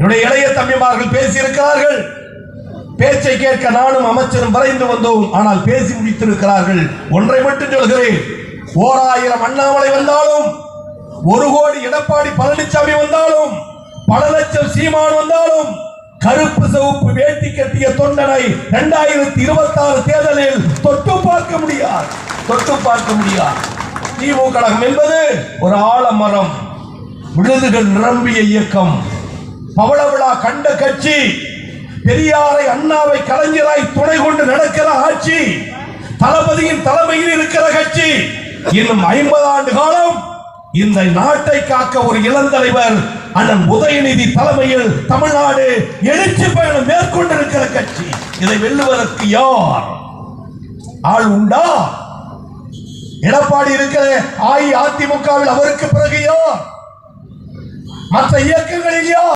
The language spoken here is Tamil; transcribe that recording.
என்னுடைய இளைய தம்பிமார்கள் பேசியிருக்கிறார்கள். பேச்சை கேட்க நானும் அமைச்சரும் வரைந்து வந்தோம். ஆனால் பேசி முடித்திருக்கிறார்கள். ஒன்றை மட்டும் சொல்கிறேன். ஓர் ஆயிரம் அண்ணாமலை வந்தாலும் ஒரு கோடி எடப்பாடி பழனிசாமி வந்தாலும் பல லட்சம் சீமான் வந்தாலும் கருப்பு சிவப்பு வேட்டி கட்டிய தொண்டனை இரண்டாயிரத்தி இருபத்தி ஆறு தேர்தலில் தொட்டு பார்க்க முடியாது. தொட்டு பார்க்க முடியாது. திமுக கழகம் என்பது ஒரு ஆலமரம். விழுதுகள் நிரம்பிய இயக்கம். பவள விழா கண்ட கட்சி பெரியாரை அண்ணாவை கலைஞராய் துணை கொண்டு நடக்கிற ஆட்சி தளபதியின் தலைமையில் இருக்கிற கட்சி இன்னும் ஐம்பது ஆண்டு காலம் இந்த நாட்டை காக்க ஒரு இளந்தலைவர் அண்ணன் உதயநிதி தலைமையில் தமிழ்நாடு எழுச்சி பயணம் மேற்கொண்டிருக்கிற கட்சி. இதை வெல்லுவதற்கு யார் ஆள் உண்டா? எடப்பாடி இருக்கிற அஇஅதிமுகவில் அவருக்கு பிறகு யார்? மற்ற இயக்கங்களில் யார்?